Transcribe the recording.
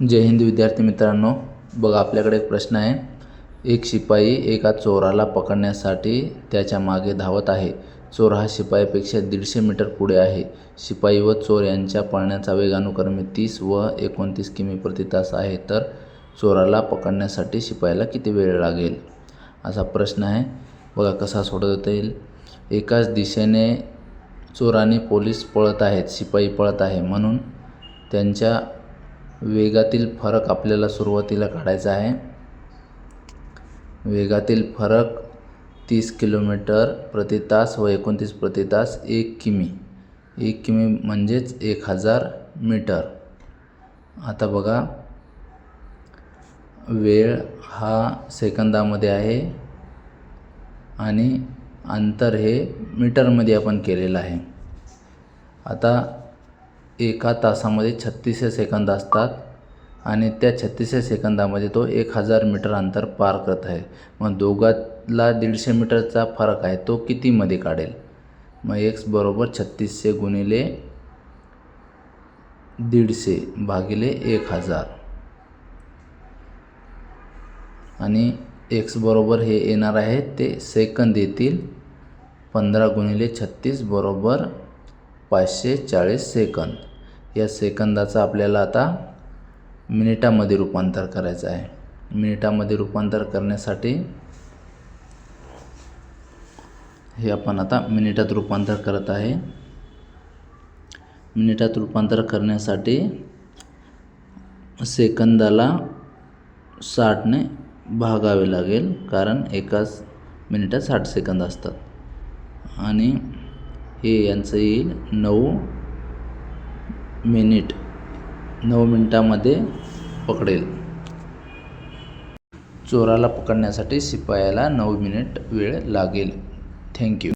जय हिंद विद्यार्थी मित्रांनो. बघा आपल्याकडे एक प्रश्न आहे. एक शिपाई एका चोराला पकडण्यासाठी त्याच्यामागे धावत आहे. चोर हा शिपाईपेक्षा दीडशे मीटर पुढे आहे. शिपाई व चोर यांच्या पळण्याचा वेग अनुक्रमे तीस व एकोणतीस किमी प्रति तास आहे. तर चोराला पकडण्यासाठी शिपाईला किती वेळ लागेल? असा प्रश्न आहे. बघा कसा सोडवता येईल? एकाच दिशेने चोर आणि पोलीस पळत आहेत. शिपाई पळत आहे. म्हणून त्यांच्या वेगातील फरक आपल्याला सुरुवातीला काढायचा आहे. वेगातील फरक तीस किलोमीटर प्रति तास व एकोणतीस प्रति तास एक किमी. एक किमी म्हणजेच एक हजार मीटर. आता बघा. वेळ हा सेकंदामध्ये आहे आणि अंतर हे मीटरमध्ये आपण केलेलं आहे. आता एका तासामध्ये छत्तीस सेकंद असतात आणि त्या छत्तीस सेकंदामध्ये तो एक हजार मीटर अंतर पार करत आहे. मग दोघातला दीडशे मीटरचा फरक आहे. तो कितीमध्ये काढेल? मग एक्स बरोबर छत्तीसशे गुणिले दीडशे भागिले एक हजार. आणि एक्स बरोबर हे येणार आहे ते सेकंद येतील पंधरा गुणिले छत्तीस बरोबर पाचशे चाळीस सेकंद. या सेकंदाचं आपल्याला आता मिनिटामध्ये रूपांतर करायचं आहे. मिनिटामध्ये रूपांतर करण्यासाठी हे आपण आता मिनिटात रूपांतर करत आहे. मिनिटात रूपांतर करण्यासाठी सेकंदाला साठने भागावे लागेल कारण एकाच मिनिटात साठ सेकंद असतात. आणि हे यांचं येईल नऊ मिनिट नऊ मिनटामध्ये पकडेल. चोराला पकडण्यासाठी शिपायाला नऊ मिनिट वेळ लागेल. थँक्यू.